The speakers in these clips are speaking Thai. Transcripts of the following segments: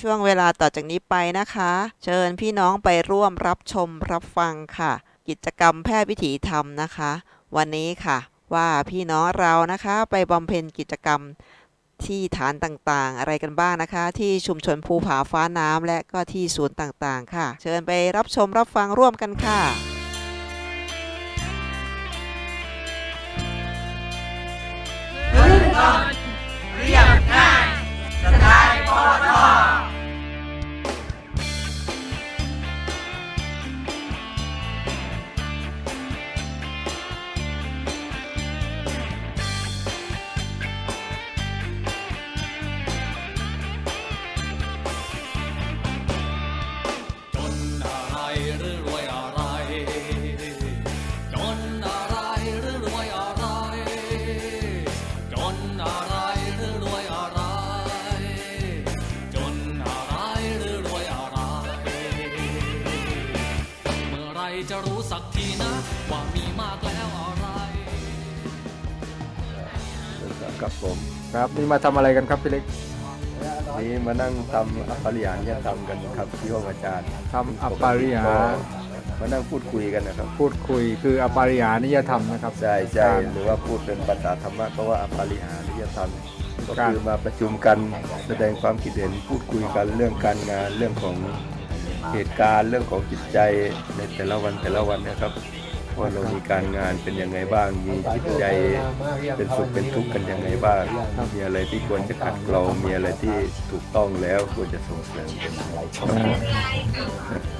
ช่วงเวลาต่อจากนี้ไปนะคะ เชิญพี่น้องไปร่วมรับชมรับฟังค่ะ กิจกรรมแพทย์วิถีธรรมนะคะ วันนี้ค่ะ ว่าพี่น้องเรานะคะไปบำเพ็ญกิจกรรมที่ฐานต่างๆ อะไรกันบ้างนะคะ ที่ชุมชนภูผาฟ้าน้ำและก็ที่ศูนย์ต่างๆ ค่ะ เชิญไปรับชมรับฟังร่วมกันค่ะจ จะรู้สักทีนะ ว่ามีมากแล้วอะไรกับผมครับนี่มาทำอะไรกันครับพี่เล็กนี่มานั่งทำอัปปริยานยธรรมกันครับที่ห้องอาจารย์ทำอัปปาริยาก็มานั่งพูดคุยกันนะครับพูดคุยคืออัปปาริยานิยธรรมนะครับ ใช่ใช่การหรือว่าพูดเป็นภาษาธรรมะก็ว่าอัปปริหานิยธรรมก็การคือมาประชุมกันแสดงความคิดเห็นพูดคุยกันเรื่องการงานเรื่องของ เหตุการณ์เรื่องของจิตใจในแต่ละวันแต่ละวันนะครับว่าเรามีการงานเป็นยังไงบ้าง มีจิตใจเป็นสุขเป็นทุกข์กันยังไงบ้าง มีอะไรที่ควรจะขัดเกลามีอะไรที่ถูกต้องแล้วควรจะส่งเสริมเป็นอะไรครับ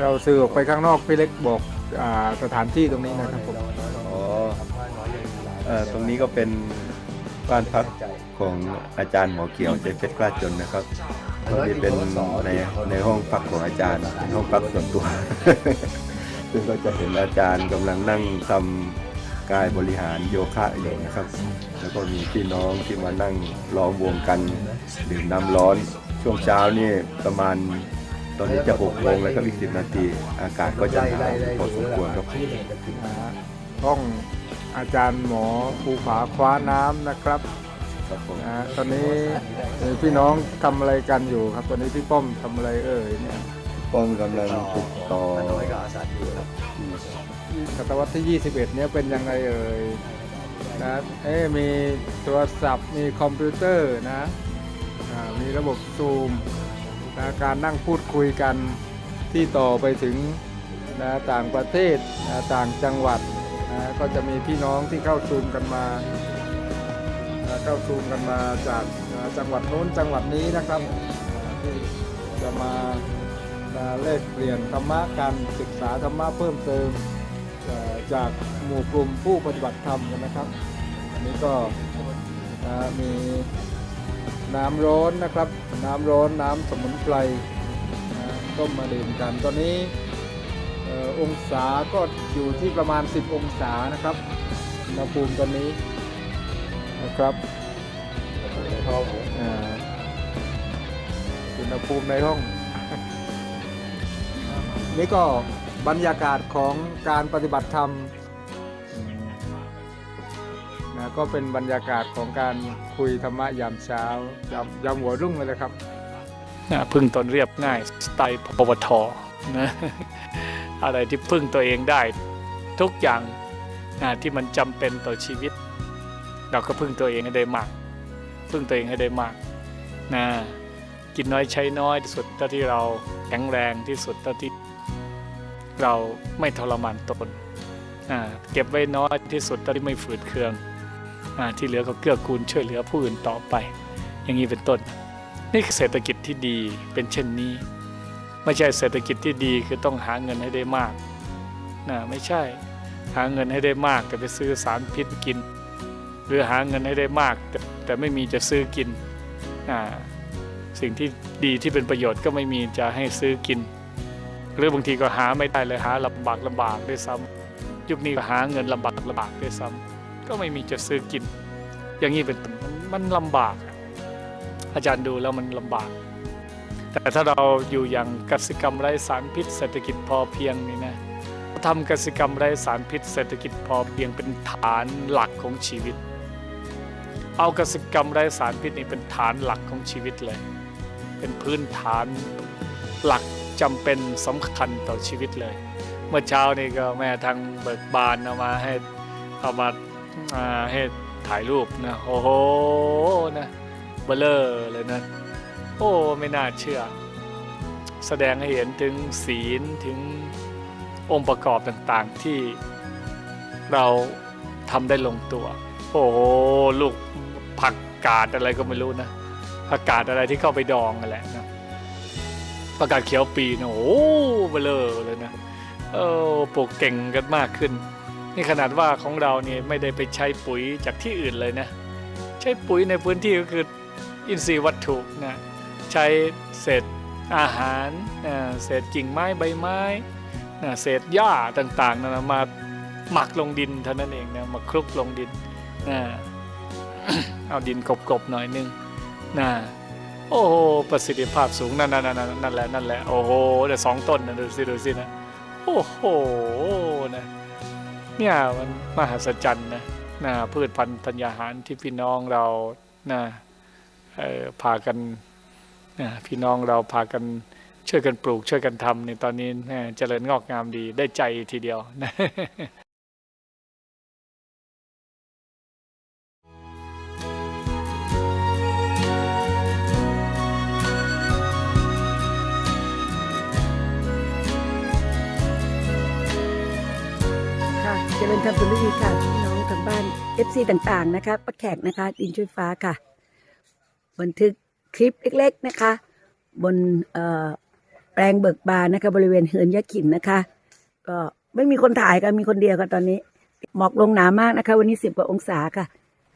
เราสื่อออกไปข้างนอกพี่เล็กบอกอาสถานที่ตรงนี้นะครับผมอ๋อเอ่อตรงนี้ก็เป็นบ้านพักของอาจารย์หมอเขียวใจเพชรกล้าจนนะครับ ตรงนี้เป็นในในห้องพักของอาจารย์เป็นห้องพักส่วนตัว ซึ่งก็จะเห็นอาจารย์กำลังนั่งทำกายบริหารโยคะอยู่นะครับ แล้วก็มีพี่น้องที่มานั่งล้อมวงกันดื่มน้ำร้อน ช่วงเช้านี่ประมาณตอนนี้จะหกโมงแล้วก็อีกสิบนาทีอากาศก็จะหนาวพอสมควรครับอ่าห้องอาจารย์หมอภูผาคว้าน้ำนะครับ ครับผมอ่าตอนนี้มีพี่น้องทำอะไรกันอยู่ครับ ตอนนี้พี่ป้อมทำอะไรเอ่ยเนี่ยป้อมกำลังติดต่อศตวรรษที่ 21 เนี่ยเป็นยังไงเอ่ยนะเอ๊ะมีโทรศัพท์มีคอมพิวเตอร์นะอ่ามีระบบซูมนะการนั่งพูดคุยกันที่ต่อไปถึงนะต่างประเทศนะต่างจังหวัดนะก็จะมีพี่น้องที่เข้าซูมกันมานะ เข้าซูมกันมาจากจังหวัดโน้นจังหวัดนี้นะครับที่จะมาแลกเปลี่ยนธรรมะการศึกษาธรรมะเพิ่มเติมจากหมู่กลุ่มผู้ปฏิบัติธรรมกันนะครับ อันนี้ก็มีน้ำร้อนนะครับ น้ำร้อนน้ำสมุนไพรนะต้มมาดื่มกันตอนนี้อองศาก็อยู่ที่ประมาณ 10 องศานะครับอุณหภูมิตอนนี้ นะครับอ่าอุณหภูมิในห้อง นี่ก็บรรยากาศของการปฏิบัติธรรมนะก็เป็นบรรยากาศของการคุยธรรมะยามเช้ายามยามหัวรุ่งเลยนะครับนะพึ่งตนเรียบง่ายสไตล์ปวทนะอะไรที่พึ่งตัวเองได้ ทุกอย่างนะที่มันจำเป็นต่อชีวิต เราก็พึ่งตัวเองให้ได้มาก พึ่งตัวเองให้ได้มากนะกินน้อยใช้น้อยที่สุดเท่าที่เราแข็งแรงที่สุดเท่าที่เราไม่ทรมานตนอ่าเก็บไว้น้อยที่สุดเท่าที่ไม่ฝืดเคืองอ่าที่เหลือก็เกื้อกูลช่วยเหลือผู้อื่นต่อไป อย่างนี้เป็นต้น นี่คือเศรษฐกิจที่ดีเป็นเช่นนี้ ไม่ใช่เศรษฐกิจที่ดีคือต้องหาเงินให้ได้มากนะไม่ใช่หาเงินให้ได้มากแต่ไปซื้อสารพิษกิน หรือหาเงินให้ได้มาก แต่แต่ไม่มีจะซื้อกินสิ่งที่ดีที่เป็นประโยชน์ก็ไม่มีจะให้ซื้อกิน หรือบางทีก็หาไม่ได้เลยหาลำบากลำบากด้วยซ้ำยุคนี้ก็หาเงินลำบากลำบากด้วยซ้ำก็ไม่มีจะซื้อกิน อย่างนี้เป็นมันมันลำบาก อาจารย์ดูแล้วมันลำบาก แต่ถ้าเราอยู่อย่างกสิกรรมไร้สารพิษเศรษฐกิจพอเพียงนี่นะทำกสิกรรมไร้สารพิษเศรษฐกิจพอเพียงเป็นฐานหลักของชีวิต เอากสิกรรมไร้สารพิษนี่เป็นฐานหลักของชีวิตเลย เป็นพื้นฐานหลักจำเป็นสำคัญต่อชีวิตเลย เมื่อเช้านี่ก็แม่ทางเบิกบานเอามาให้เอามาให้ถ่ายรูปนะโอ้โหนะเบลเลอร์เลยนะโอ้ไม่น่าเชื่อ แสดงให้เห็นถึงศีลถึงองค์ประกอบต่างๆที่เราทำได้ลงตัว โอ้โหลูก ผักกาดอะไรก็ไม่รู้นะผักกาดอะไรที่เข้าไปดองนั่นแหละนะผักกาดเขียวปีนะโอ้เบลอเลยนะเออปลูกเก่งกันมากขึ้น นี่ขนาดว่าของเราเนี่ยไม่ได้ไปใช้ปุ๋ยจากที่อื่นเลยนะ ใช้ปุ๋ยในพื้นที่ก็คืออินทรีย์วัตถุนะใช้เศษอาหารนะเศษกิ่งไม้ใบไม้นะเศษหญ้าต่างๆนะมาหมักลงดินเท่านั้นเองนะมาคลุกลงดินนะ เอาดินกบๆหน่อยนึงนะโอ้โหประสิทธิภาพสูงนั่นนั่นนั่นนั่นแหละนั่นแหละโอ้โหเดี๋ยวสองต้นนะดูสิดูสินะโอ้โหนะเนี่ยมันมหัศจรรย์นะนะพืชพันธุ์ธัญญาหารที่พี่น้องเรานะเอ่อพากันนะพี่น้องเราพากันช่วยกันปลูกช่วยกันทำในตอนนี้เจริญงอกงามดีได้ใจทีเดียวนะ เจริญธรรมสุนทรีค่ะพี่น้องทางบ้าน FC ต่างๆนะคะป้าแขกนะคะดินช่วยฟ้าค่ะ บันทึกคลิปเล็กๆนะคะ บนแปลงเบิกบานนะคะ บริเวณเฮือนยะขินนะคะ ก็ไม่มีคนถ่ายกันมีคนเดียวกันตอนนี้ หมอกลงหนามากนะคะ วันนี้สิบกว่าองศาค่ะ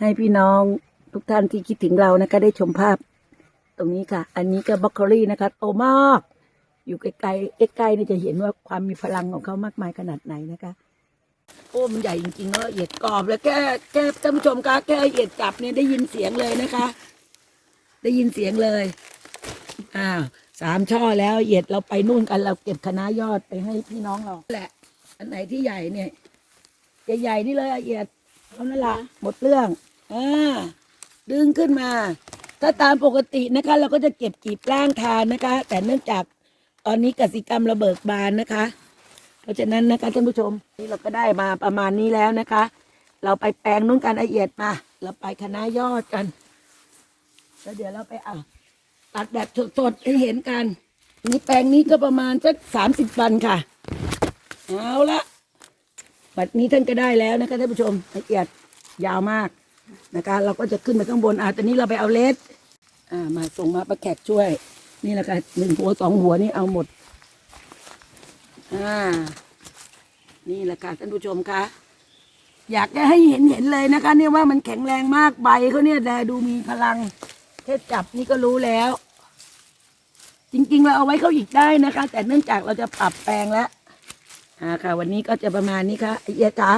ให้พี่น้องทุกท่านที่คิดถึงเรานะคะ ได้ชมภาพ ตรงนี้ค่ะ อันนี้ก็บล็อกโคลี่นะคะโตมากอยู่ไกลๆใกล้ๆนี่จะเห็นว่าความมีพลังของเขามากมายขนาดไหนนะคะ โอ้มันใหญ่จริงๆแล้วละเอียดกรอบเลยแค่แค่ท่านผู้ชมคะแค่ละเอียดจับเนี่ยได้ยินเสียงเลยนะคะ ได้ยินเสียงเลยอ้าวสามช่อแล้วละเอียดเราไปนู่นกันเราเก็บคณะยอดไปให้พี่น้องเราแหละ อันไหนที่ใหญ่เนี่ยใหญ่ๆนี่เลยละเอียดเท่านั้นละหมดเรื่องอ่าดึงขึ้นมา ถ้าตามปกตินะคะ เราก็จะเก็บกีบล่างทานนะคะ แต่เนื่องจากตอนนี้กสิกรรมระเบิกบานนะคะ เพราะฉะนั้นนะคะท่านผู้ชมนี่เราก็ได้มาประมาณนี้แล้วนะคะ เราไปแปลงนุ่นกันละเอียดมา เราไปคณะยอดกันแล้วเดี๋ยวเราไปเอาตัดแบบสดๆให้เห็นกันนี่แปลงนี้ก็ประมาณสักสามสิบวันค่ะ เอาละบัดนี้ท่านก็ได้แล้วนะคะท่านผู้ชมละเอียดยาวมากนะคะเราก็จะขึ้นไปข้างบนอะตอนนี้เราไปเอาเลสอ่ามาส่งมาประแขกช่วย นี่แหละค่ะหนึ่งหัวสองหัวนี่เอาหมด อ่า นี่แหละค่ะท่านผู้ชมคะอยากจะให้เห็นเห็นเลยนะคะ เนี่ยว่ามันแข็งแรงมากใบเขาเนี่ยแลดูมีพลังแค่จับนี่ก็รู้แล้ว จริงๆเราเอาไว้เขาอีกได้นะคะ แต่เนื่องจากเราจะปรับแปลงแล้วอ่าค่ะ วันนี้ก็จะประมาณนี้ค่ะไอเอียจ๋า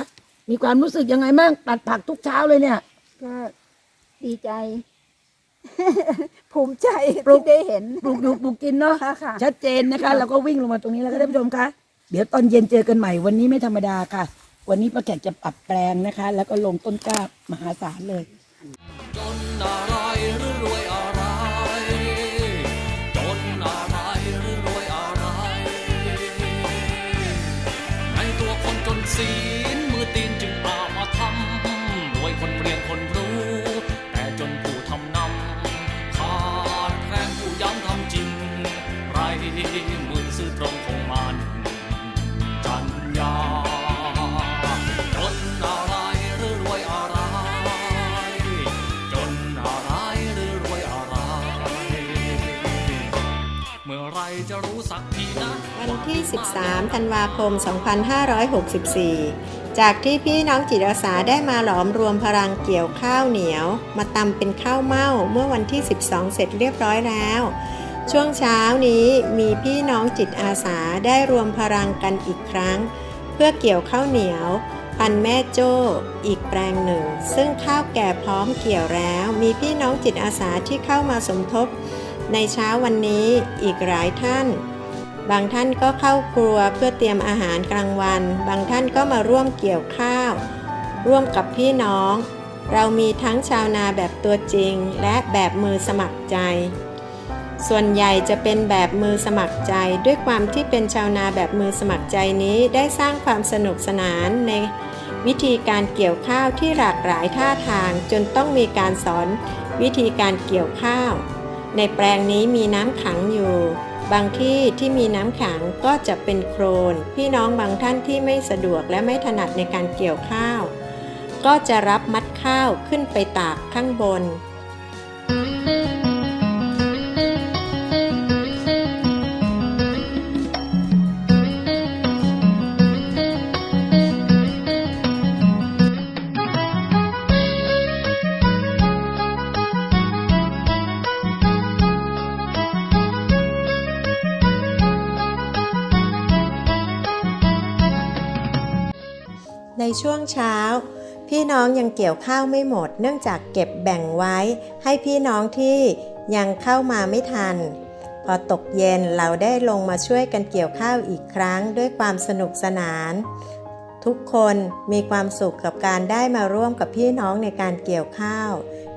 มีความรู้สึกยังไงบ้างตัดผักทุกเช้าเลยเนี่ย ก็ดีใจ ภูมิใจปลูกที่ได้เห็น ปลูกอยู่ปลูกกินเนาะค่ะค่ะชัดเจนนะคะเราก็วิ่งลงมาตรงนี้แล้วก็ท่านผู้ชมคะ เดี๋ยวตอนเย็นเจอกันใหม่วันนี้ไม่ธรรมดาค่ะ วันนี้ป้าแขกจะปรับแปลงนะคะ แล้วก็ลงต้นกล้ามหาศาลเลย วันที่ 13 ธันวาคม 2564 จากที่พี่น้องจิตอาสาได้มาหลอมรวมพลังเกี่ยวข้าวเหนียว มาตำเป็นข้าวเม่าเมื่อวันที่ 12 เสร็จเรียบร้อยแล้ว ช่วงเช้านี้มีพี่น้องจิตอาสาได้รวมพลังกันอีกครั้ง เพื่อเกี่ยวข้าวเหนียวพันแม่โจ้อีกแปลงหนึ่ง ซึ่งข้าวแก่พร้อมเกี่ยวแล้ว มีพี่น้องจิตอาสาที่เข้ามาสมทบ ในเช้าวันนี้อีกหลายท่าน บางท่านก็เข้าครัวเพื่อเตรียมอาหารกลางวัน บางท่านก็มาร่วมเกี่ยวข้าว ร่วมกับพี่น้อง เรามีทั้งชาวนาแบบตัวจริง และแบบมือสมัครใจ ส่วนใหญ่จะเป็นแบบมือสมัครใจ ด้วยความที่เป็นชาวนาแบบมือสมัครใจนี้ได้สร้างความสนุกสนานในวิธีการเกี่ยวข้าวที่หลากหลายท่าทางจนต้องมีการสอนวิธีการเกี่ยวข้าว ในแปลงนี้มีน้ำขังอยู่ บางที่ที่มีน้ำขังก็จะเป็นโครน พี่น้องบางท่านที่ไม่สะดวกและไม่ถนัดในการเกี่ยวข้าว ก็จะรับมัดข้าวขึ้นไปตากข้างบน ช่วงเช้า พี่น้องยังเกี่ยวข้าวไม่หมด เนื่องจากเก็บแบ่งไว้ ให้พี่น้องที่ยังเข้ามาไม่ทัน พอตกเย็นเราได้ลงมาช่วยกันเกี่ยวข้าวอีกครั้งด้วยความสนุกสนาน ทุกคนมีความสุขกับการได้มาร่วมกับพี่น้องในการเกี่ยวข้าว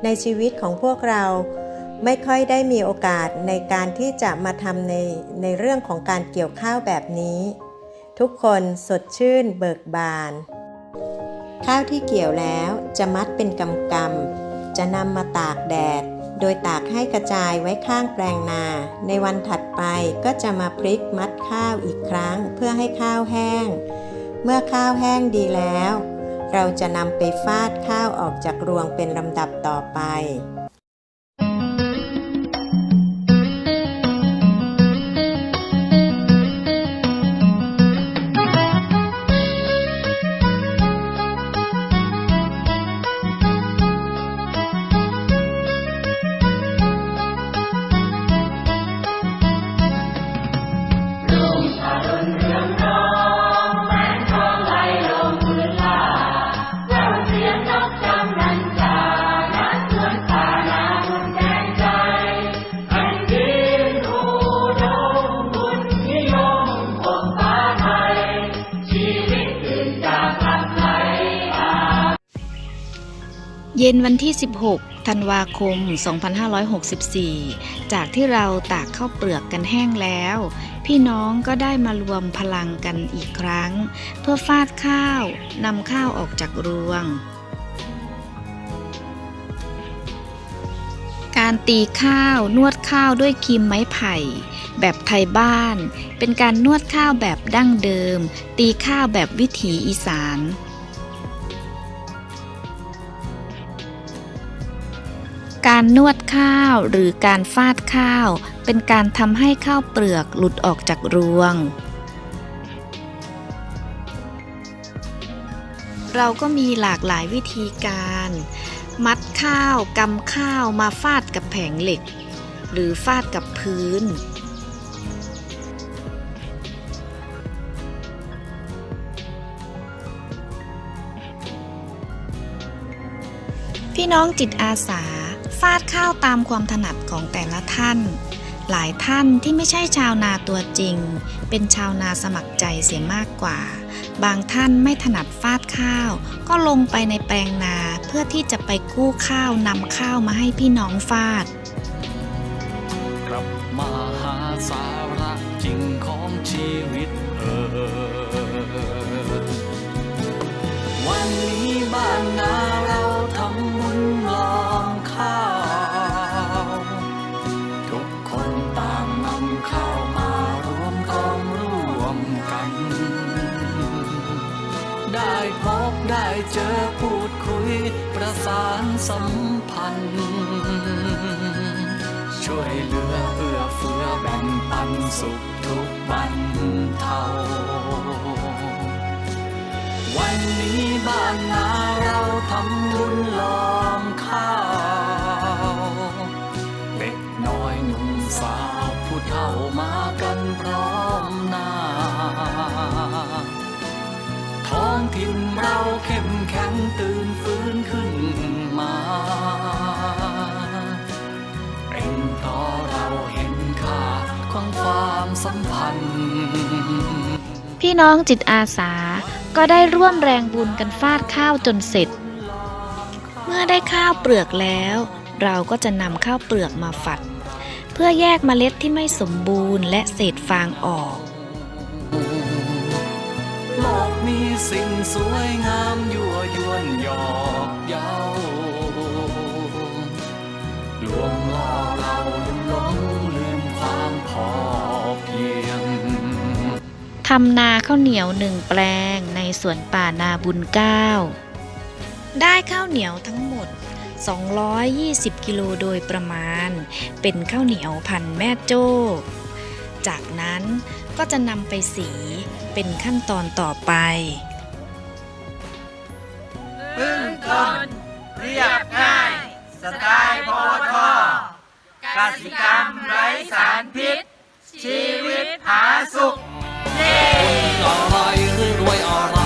ในชีวิตของพวกเราไม่ค่อยได้มีโอกาสในการที่จะมาทำในในเรื่องของการเกี่ยวข้าวแบบนี้ ทุกคนสดชื่นเบิกบาน ข้าวที่เกี่ยวแล้วจะมัดเป็นกำกำๆจะนำมาตากแดด โดยตากให้กระจายไว้ข้างแปลงนา ในวันถัดไปก็จะมาพลิกมัดข้าวอีกครั้งเพื่อให้ข้าวแห้ง เมื่อข้าวแห้งดีแล้ว เราจะนำไปฟาดข้าวออกจากรวงเป็นลำดับต่อไป เย็นวันที่ 16 ธันวาคม 2564 จากที่เราตากข้าวเปลือกกันแห้งแล้ว พี่น้องก็ได้มารวมพลังกันอีกครั้ง เพื่อฟาดข้าวนำข้าวออกจากรวง การตีข้าวนวดข้าวด้วยคีมไม้ไผ่ แบบไทยบ้าน เป็นการนวดข้าวแบบดั้งเดิม ตีข้าวแบบวิถีอีสาน การนวดข้าวหรือการฟาดข้าว เป็นการทำให้ข้าวเปลือกหลุดออกจากรวง เราก็มีหลากหลายวิธีการ มัดข้าวกำข้าวมาฟาดกับแผงเหล็ก หรือฟาดกับพื้นพี่น้องจิตอาสา ฟาดข้าวตามความถนัดของแต่ละท่าน หลายท่านที่ไม่ใช่ชาวนาตัวจริง เป็นชาวนาสมัครใจเสียมากกว่า บางท่านไม่ถนัดฟาดข้าว ก็ลงไปในแปลงนาเพื่อที่จะไปกู้ข้าวนำข้าวมาให้พี่น้องฟาด สัมพันธ์ช่วยเหลือเอื้อเฟื้อแบ่งปันสุขทุกบันเทาวันนี้บ้านนาเรา พี่น้องจิตอาสาก็ได้ร่วมแรงบุญกันฟาดข้าวจนเสร็จ เมื่อได้ข้าวเปลือกแล้ว เราก็จะนำข้าวเปลือกมาฝัด เพื่อพื่อแยกเมล็ดที่ไม่สมบูรณ์และเศษฟางออกโลกมีสิ่งสวยงามยั่วยวนหยอกเย้า ทำนาข้าวเหนียวหนึ่งแปลงในสวนป่านาบุญเก้า ได้ข้าวเหนียวทั้งหมด 220 กิโลโดยประมาณ เป็นข้าวเหนียวพันแม่โจ้ จากนั้นก็จะนำไปสีเป็นขั้นตอนต่อไปพึ่งทนเรียบง่าย สไตล์พอทอกสิกรรมไร้สารพิษ ชีวิตผาสุข all I heard, why are